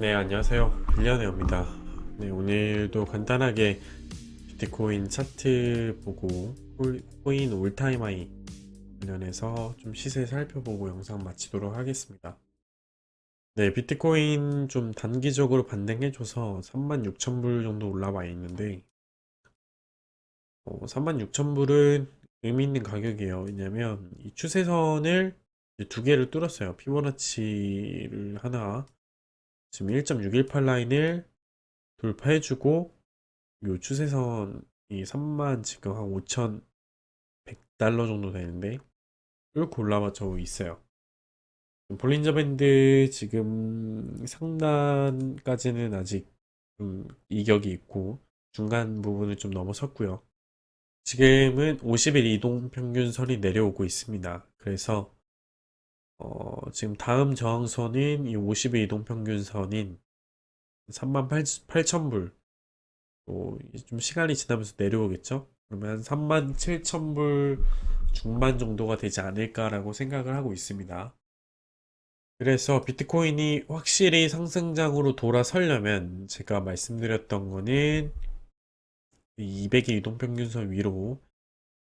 네, 안녕하세요. 빌리언웨어입니다. 네, 오늘도 간단하게 비트코인 차트 보고 홀- 코인 올타임 하이 관련해서 좀 시세 살펴보고 영상 마치도록 하겠습니다. 네, 비트코인 좀 단기적으로 반등해줘서 36,000불 정도 올라와 있는데, 어, 36,000불은 의미 있는 가격이에요. 왜냐면 이 추세선을 두 개를 뚫었어요. 피보나치를 하나, 지금 1.618 라인을 돌파해주고 요 추세선이 3만 지금 한 5,100달러 정도 되는데 뚫고 올라와서 있어요. 볼린저 밴드 지금 상단까지는 아직 좀 이격이 있고 중간 부분을 좀 넘어섰고요. 지금은 50일 이동 평균선이 내려오고 있습니다. 그래서 어, 지금 다음 저항선인 이 50일 이동 평균선인 38,000불. 또, 이제 좀 시간이 지나면서 내려오겠죠? 그러면 37,000불 중반 정도가 되지 않을까라고 생각을 하고 있습니다. 그래서 비트코인이 확실히 상승장으로 돌아서려면 제가 말씀드렸던 거는 200일 이동평균선 위로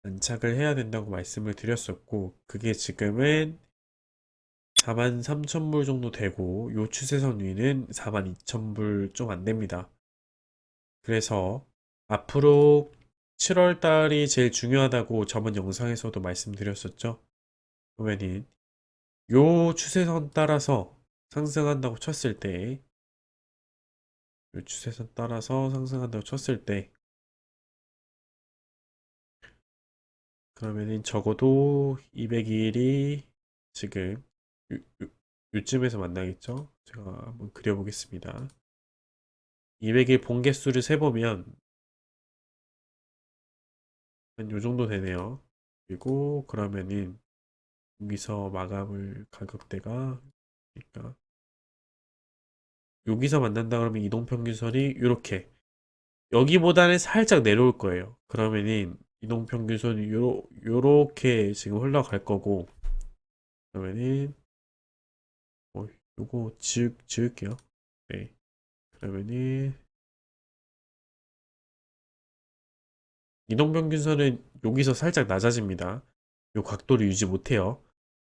안착을 해야 된다고 말씀을 드렸었고, 그게 지금은 43,000불 정도 되고 요 추세선 위는 42,000불 좀 안 됩니다. 그래서 앞으로 7월 달이 제일 중요하다고 저번 영상에서도 말씀드렸었죠. 그러면은 요 추세선 따라서 상승한다고 쳤을 때, 요 추세선 따라서 상승한다고 쳤을 때, 그러면은 적어도 200일이 지금 요쯤에서 만나겠죠? 제가 한번 그려보겠습니다. 200일 본 개수를 세보면 한 요 정도 되네요. 그리고 그러면은 여기서 마감을 가격대가 그러니까 여기서 만난다 그러면 이동평균선이 이렇게 여기보다는 살짝 내려올 거예요. 그러면은 이동평균선이 요렇게 지금 흘러갈 거고 그러면은 어, 요거 지우, 지울게요. 네. 그러면은 이동평균선은 여기서 살짝 낮아집니다. 요 각도를 유지 못해요.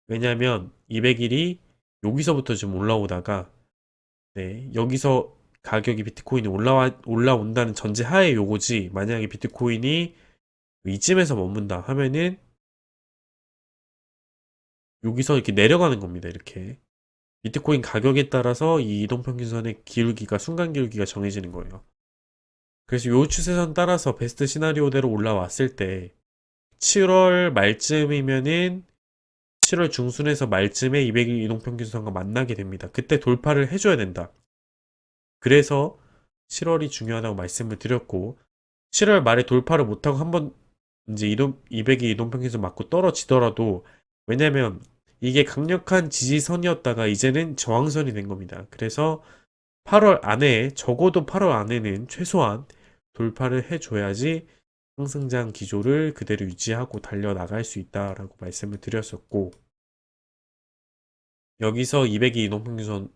왜냐하면 200일이 여기서부터 좀 올라오다가 네, 여기서 가격이 비트코인이 올라와 올라온다는 전제 하에 요거지. 만약에 비트코인이 이쯤에서 머문다 하면은 여기서 이렇게 내려가는 겁니다. 이렇게. 비트코인 가격에 따라서 이 이동평균선의 기울기가 순간 기울기가 정해지는 거예요. 그래서 요 추세선 따라서 베스트 시나리오대로 올라왔을 때 7월 말쯤이면은 7월 중순에서 말쯤에 200일 이동평균선과 만나게 됩니다. 그때 돌파를 해줘야 된다. 그래서 7월이 중요하다고 말씀을 드렸고 7월 말에 돌파를 못하고 한번 이제 이동 200일 이동평균선 맞고 떨어지더라도 왜냐면 이게 강력한 지지선이었다가 이제는 저항선이 된 겁니다. 그래서 8월 안에 적어도 8월 안에는 최소한 돌파를 해줘야지 상승장 기조를 그대로 유지하고 달려나갈 수 있다라고 말씀을 드렸었고 여기서 200이 이동평균선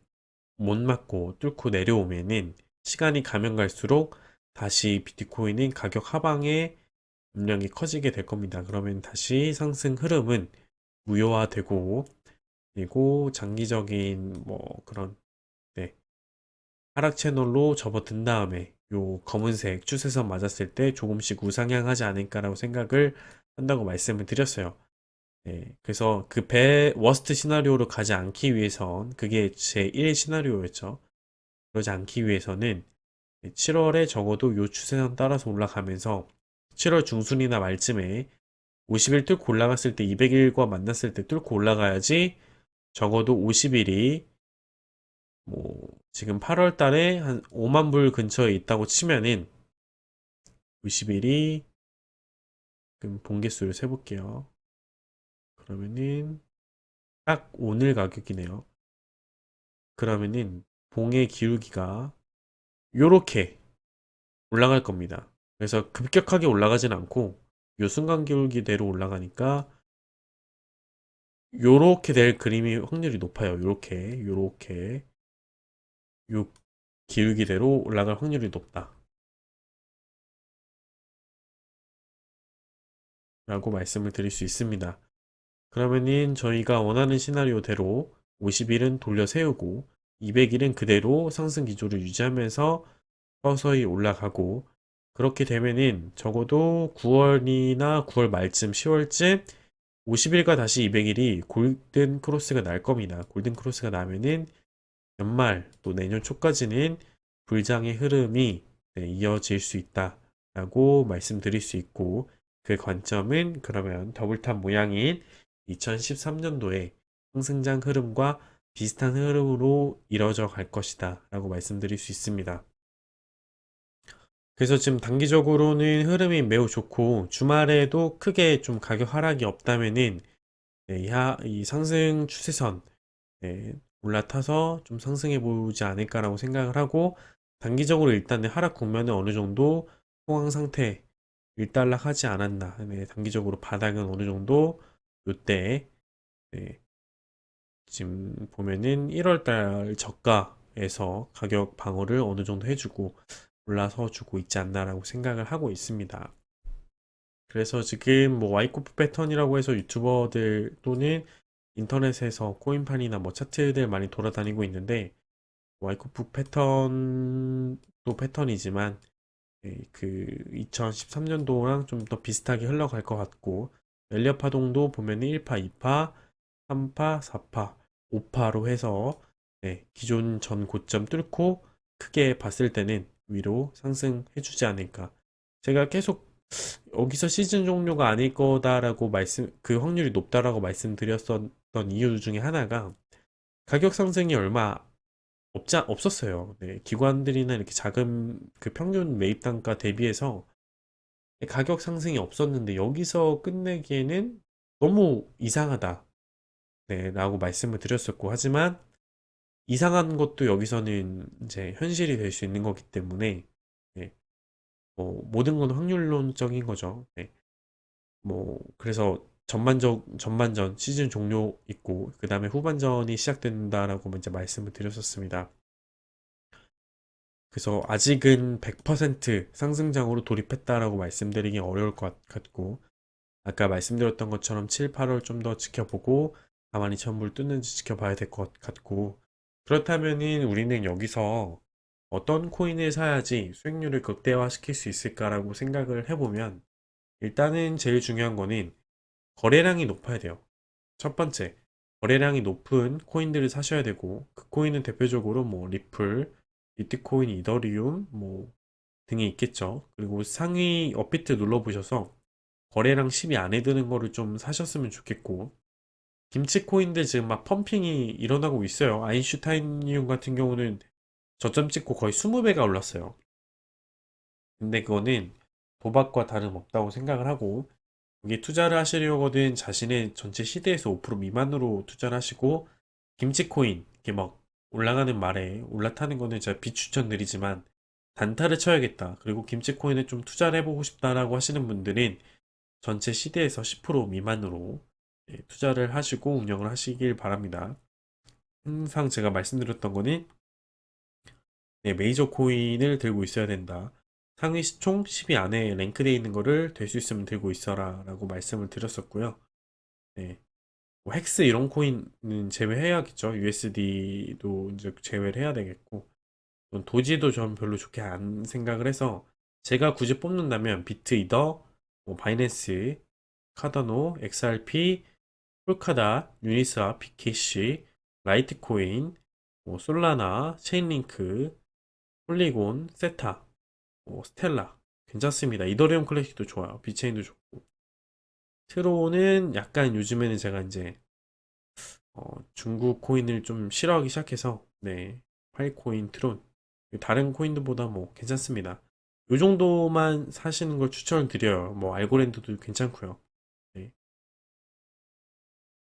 못 맞고 뚫고 내려오면은 시간이 가면 갈수록 다시 비트코인은 가격 하방의 음량이 커지게 될 겁니다. 그러면 다시 상승 흐름은 무효화되고 그리고 장기적인 뭐 그런 네 하락 채널로 접어든 다음에 요 검은색 추세선 맞았을 때 조금씩 우상향하지 않을까라고 생각을 한다고 말씀을 드렸어요. 네, 그래서 그 배 워스트 시나리오로 가지 않기 위해선 그게 제 1 시나리오였죠. 그러지 않기 위해서는 7월에 적어도 요 추세선 따라서 올라가면서 7월 중순이나 말쯤에 50일 뚫고 올라갔을 때 200일과 만났을 때 뚫고 올라가야지 적어도 50일이 뭐 지금 8월 달에 한 5만 불 근처에 있다고 치면은 50일이 그럼 본개수를 세볼게요. 그러면은 딱 오늘 가격이네요. 그러면은 봉의 기울기가 요렇게 올라갈 겁니다. 그래서 급격하게 올라가진 않고 요 순간 기울기대로 올라가니까 요렇게 될 그림이 확률이 높아요. 요렇게 요렇게 요 기울기대로 올라갈 확률이 높다. 라고 말씀을 드릴 수 있습니다. 그러면은 저희가 원하는 시나리오대로 50일은 돌려 세우고 200일은 그대로 상승 기조를 유지하면서 서서히 올라가고 그렇게 되면은 적어도 9월이나 9월 말쯤 10월쯤 50일과 다시 200일이 골든 크로스가 날 겁니다. 골든 크로스가 나면은 연말 또 내년 초까지는 불장의 흐름이 네, 이어질 수 있다라고 말씀드릴 수 있고 그 관점은 그러면 더블탑 모양인 2013년도에 상승장 흐름과 비슷한 흐름으로 이뤄져 갈 것이다 라고 말씀드릴 수 있습니다. 그래서 지금 단기적으로는 흐름이 매우 좋고 주말에도 크게 좀 가격 하락이 없다면은 네, 이, 하, 이 상승 추세선 네, 올라타서 좀 상승해 보지 않을까라고 생각을 하고 단기적으로 일단은 하락 국면은 어느 정도 호황 상태 일단락하지 않았나. 네, 단기적으로 바닥은 어느 정도 요때 네, 지금 보면은 1월달 저가에서 가격 방어를 어느 정도 해주고 올라서 주고 있지 않나라고 생각을 하고 있습니다. 그래서 지금 뭐 와이코프 패턴이라고 해서 유튜버들 또는 인터넷에서 코인판이나 뭐 차트들 많이 돌아다니고 있는데 와이코프 패턴도 패턴이지만 예, 그 2013년도랑 좀 더 비슷하게 흘러갈 것 같고 멜리어 파동도 보면은 1파, 2파, 3파, 4파, 5파로 해서 네, 기존 전 고점 뚫고 크게 봤을 때는 위로 상승해 주지 않을까. 제가 계속 여기서 시즌 종료가 아닐 거다라고 말씀, 그 확률이 높다라고 말씀드렸었던 이유 중에 하나가 가격 상승이 얼마 없자, 없었어요. 네, 기관들이나 이렇게 작은 그 평균 매입 단가 대비해서 가격 상승이 없었는데 여기서 끝내기에는 너무 이상하다. 네, 라고 말씀을 드렸었고, 하지만 이상한 것도 여기서는 이제 현실이 될 수 있는 거기 때문에, 네, 뭐, 모든 건 확률론적인 거죠. 네. 뭐, 그래서 전반적, 전반전 시즌 종료 있고, 그 다음에 후반전이 시작된다라고 이제 말씀을 드렸었습니다. 그래서 아직은 100% 상승장으로 돌입했다라고 말씀드리기 어려울 것 같고, 아까 말씀드렸던 것처럼 7, 8월 좀 더 지켜보고, 42,000불 뚫는지 지켜봐야 될 것 같고, 그렇다면은 우리는 여기서 어떤 코인을 사야지 수익률을 극대화시킬 수 있을까라고 생각을 해보면, 일단은 제일 중요한 거는 거래량이 높아야 돼요. 첫 번째, 거래량이 높은 코인들을 사셔야 되고, 그 코인은 대표적으로 뭐 리플, 비트코인, 이더리움 뭐 등이 있겠죠. 그리고 상위 업비트 눌러보셔서 거래량 10이 안에 드는 거를 좀 사셨으면 좋겠고, 김치 코인들 지금 막 펌핑이 일어나고 있어요. 아인슈타인이um 같은 경우는 저점 찍고 거의 20배가 올랐어요. 근데 그거는 도박과 다름없다고 생각을 하고, 이게 투자를 하시려거든 자신의 전체 시대에서 5% 미만으로 투자를 하시고, 김치 코인, 이렇게 막 올라가는 말에 올라타는 거는 제가 비추천드리지만, 단타를 쳐야겠다. 그리고 김치 코인에 좀 투자를 해보고 싶다라고 하시는 분들은 전체 시대에서 10% 미만으로 예, 투자를 하시고 운영을 하시길 바랍니다. 항상 제가 말씀드렸던 거는 네, 메이저 코인을 들고 있어야 된다. 상위 총 10위 안에 랭크되어 있는 거를 될 수 있으면 들고 있어라 라고 말씀을 드렸었고요. 네. 뭐 헥스 이런 코인은 제외해야겠죠. USD도 이제 제외를 해야 되겠고. 도지도 전 별로 좋게 안 생각을 해서 제가 굳이 뽑는다면 비트 이더, 뭐 바이낸스, 카다노, XRP, 폴카다, 유니스와 비캐시, 라이트코인, 뭐 솔라나, 체인링크, 폴리곤, 세타, 뭐 스텔라 괜찮습니다. 이더리움 클래식도 좋아요. 비체인도 좋고. 트로는 약간 요즘에는 제가 이제 어, 중국 코인을 좀 싫어하기 시작해서 네 파이코인, 트론 다른 코인들보다 뭐 괜찮습니다. 요 정도만 사시는 걸 추천을 드려요. 뭐 알고랜드도 괜찮고요.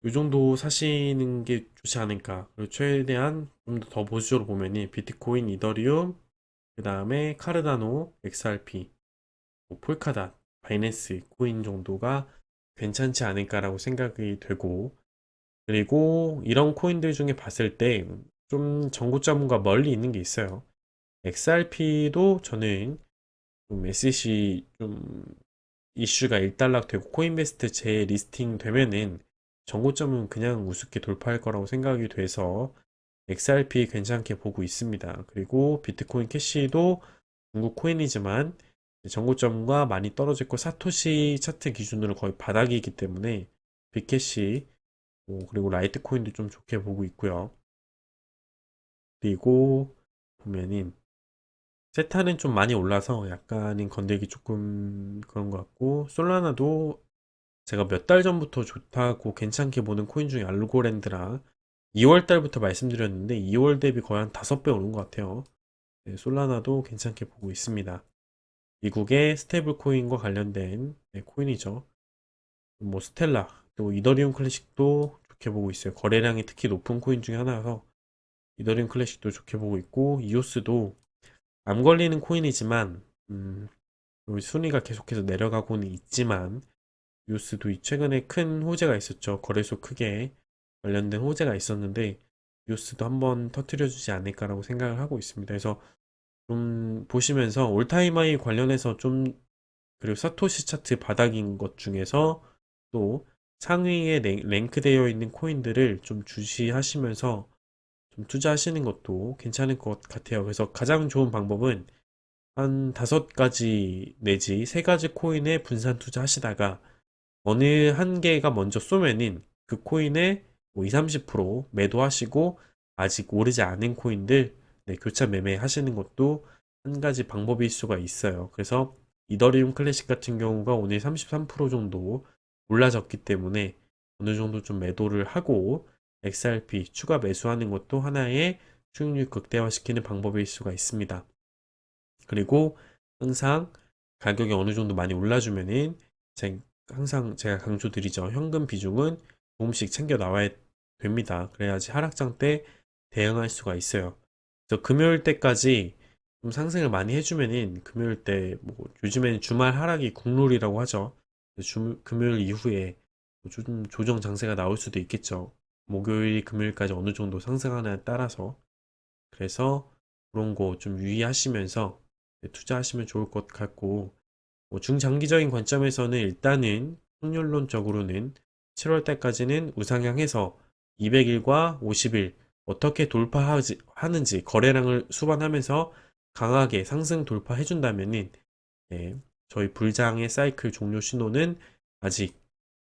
네. 요 정도 사시는 게 좋지 않을까. 그리고 최대한 좀 더 보수적으로 보면은 비트코인, 이더리움, 그 다음에 카르다노, XRP, 뭐 폴카닷, 바이낸스, 코인 정도가 괜찮지 않을까라고 생각이 되고, 그리고 이런 코인들 중에 봤을 때 좀 전고점과 멀리 있는 게 있어요. XRP도 저는 좀 SEC 좀 이슈가 일단락되고 코인베스트 재리스팅 되면은 전고점은 그냥 우습게 돌파할 거라고 생각이 돼서 XRP 괜찮게 보고 있습니다. 그리고 비트코인 캐시도 중국 코인이지만 전고점과 많이 떨어져 있고 사토시 차트 기준으로 거의 바닥이기 때문에 빅캐시 뭐 그리고 라이트코인도 좀 좋게 보고 있고요. 그리고 보면은 세타는 좀 많이 올라서 약간은 건들기 조금 그런 것 같고 솔라나도 제가 몇 달 전부터 좋다고 괜찮게 보는 코인 중에 알고랜드랑 2월 달부터 말씀드렸는데 2월 대비 거의 한 5배 오른 것 같아요. 네, 솔라나도 괜찮게 보고 있습니다. 미국의 스테이블 코인과 관련된 네, 코인이죠. 뭐 스텔라 또 이더리움 클래식도 좋게 보고 있어요. 거래량이 특히 높은 코인 중에 하나여서 이더리움 클래식도 좋게 보고 있고 이오스도 암 걸리는 코인이지만 음, 순위가 계속해서 내려가고는 있지만 이오스도 최근에 큰 호재가 있었죠. 거래소 크게 관련된 호재가 있었는데 이오스도 한번 터트려 주지 않을까라고 생각을 하고 있습니다. 그래서 좀 보시면서 올타임 하이 관련해서 좀 그리고 사토시 차트 바닥인 것 중에서 또 상위에 랭- 랭크되어 있는 코인들을 좀 주시하시면서 좀 투자하시는 것도 괜찮을 것 같아요. 그래서 가장 좋은 방법은 한 다섯 가지 내지 세 가지 코인에 분산 투자하시다가 어느 한 개가 먼저 쏘면은 그 코인에 뭐 20, 30% 매도하시고 아직 오르지 않은 코인들 네, 교차 매매 하시는 것도 한 가지 방법일 수가 있어요. 그래서 이더리움 클래식 같은 경우가 오늘 33% 정도 올라졌기 때문에 어느 정도 좀 매도를 하고 XRP 추가 매수하는 것도 하나의 수익률 극대화시키는 방법일 수가 있습니다. 그리고 항상 가격이 어느 정도 많이 올라주면은 제- 항상 제가 강조드리죠. 현금 비중은 조금씩 챙겨 나와야 됩니다. 그래야지 하락장 때 대응할 수가 있어요. 그래서 금요일 때까지 좀 상승을 많이 해주면은 금요일 때 뭐 요즘에는 주말 하락이 국룰이라고 하죠. 주, 금요일 이후에 뭐좀 조정 장세가 나올 수도 있겠죠. 목요일, 금요일까지 어느 정도 상승하냐에 따라서 그래서 그런 거 좀 유의하시면서 네, 투자하시면 좋을 것 같고 뭐 중장기적인 관점에서는 일단은 확률론적으로는 7월 달까지는 우상향해서 200일과 50일 어떻게 돌파하지 하는지 거래량을 수반하면서 강하게 상승 돌파해 준다면은 네, 저희 불장의 사이클 종료 신호는 아직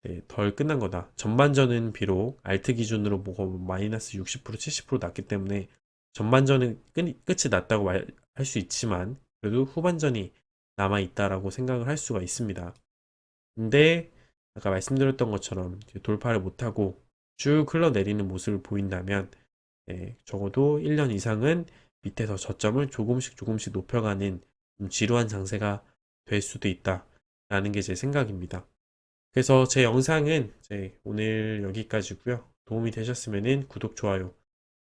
네, 덜 끝난 거다. 전반전은 비록 알트 기준으로 뭐 마이너스 60% 70% 났기 때문에 전반전은 끝, 끝이 났다고 할 수 있지만 그래도 후반전이 남아 있다라고 생각을 할 수가 있습니다. 근데 아까 말씀드렸던 것처럼 돌파를 못하고 쭉 흘러내리는 모습을 보인다면 네, 적어도 1년 이상은 밑에서 저점을 조금씩 조금씩 높여가는 좀 지루한 장세가 될 수도 있다라는 게 제 생각입니다. 그래서 제 영상은 이제 오늘 여기까지고요. 도움이 되셨으면 구독, 좋아요,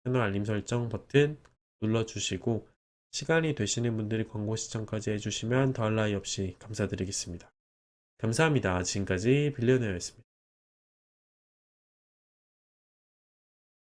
채널 알림 설정 버튼 눌러주시고 시간이 되시는 분들이 광고 시청까지 해주시면 더할 나위 없이 감사드리겠습니다. 감사합니다. 지금까지 빌리어너였습니다.